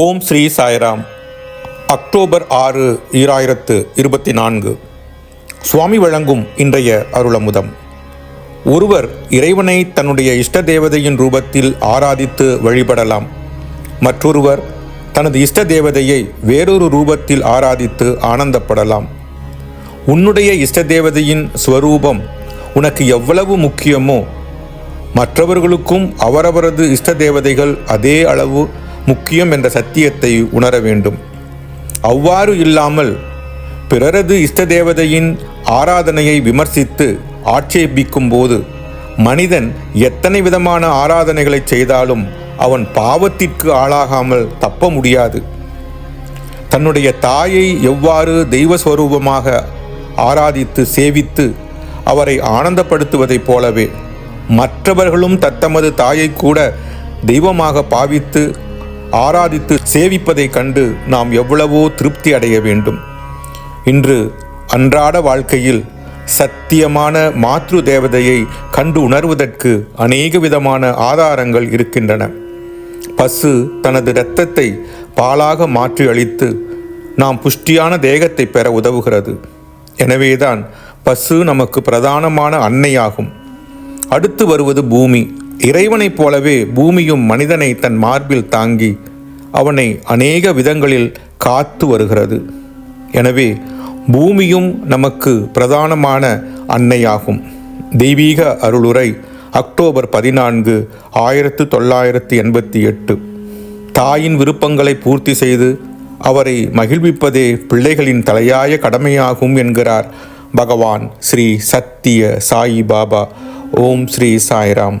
ஓம் Sri Sairam. October ஆறு ஈராயிரத்து இருபத்தி நான்கு. சுவாமி வழங்கும் இன்றைய அருளமுதம். ஒருவர் இறைவனை தன்னுடைய இஷ்ட தேவதையின் ரூபத்தில் ஆராதித்து வழிபடலாம். மற்றொருவர் தனது இஷ்ட தேவதையை வேறொரு ரூபத்தில் ஆராதித்து ஆனந்தப்படலாம். உன்னுடைய இஷ்ட தேவதையின் ஸ்வரூபம் உனக்கு எவ்வளவு முக்கியமோ மற்றவர்களுக்கும் அவரவரது இஷ்ட தேவதைகள் அதே அளவு முக்கியம் என்ற சத்தியத்தை உணர வேண்டும். அவ்வாறு இல்லாமல் பிறரது இஷ்ட தேவதையின் ஆராதனையை விமர்சித்து ஆட்சேபிக்கும் போது மனிதன் எத்தனை விதமான ஆராதனைகளை செய்தாலும் அவன் பாவத்திற்கு ஆளாகாமல் தப்ப முடியாது. தன்னுடைய தாயை எவ்வாறு தெய்வஸ்வரூபமாக ஆராதித்து சேவித்து அவரை ஆனந்தப்படுத்துவதைப் போலவே மற்றவர்களும் தத்தமது தாயை கூட தெய்வமாக பாவித்து ஆராதித்து சேவிப்பதைக் கண்டு நாம் எவ்வளவோ திருப்தி அடைய வேண்டும். இன்று அன்றாட வாழ்க்கையில் சத்தியமான மாத்ரு தேவதையை கண்டு உணர்வதற்கு அநேக விதமான ஆதாரங்கள் இருக்கின்றன. பசு தனது இரத்தத்தை பாலாக மாற்றி அளித்து நாம் புஷ்டியான தேகத்தை பெற உதவுகிறது. எனவேதான் பசு நமக்கு பிரதானமான அன்னையாகும். அடுத்து வருவது பூமி. இறைவனைப் போலவே பூமியும் மனிதனை தன் மார்பில் தாங்கி அவனை அநேக விதங்களில் காத்து வருகிறது. எனவே பூமியும் நமக்கு பிரதானமான அன்னையாகும். தெய்வீக அருளுரை அக்டோபர் பதினான்கு ஆயிரத்து தொள்ளாயிரத்து எண்பத்தி எட்டு. தாயின் விருப்பங்களை பூர்த்தி செய்து அவரை மகிழ்விப்பதே பிள்ளைகளின் தலையாய கடமையாகும் என்கிறார் பகவான் ஸ்ரீ சத்திய சாயி பாபா ஓம் ஸ்ரீ சாய்ராம்.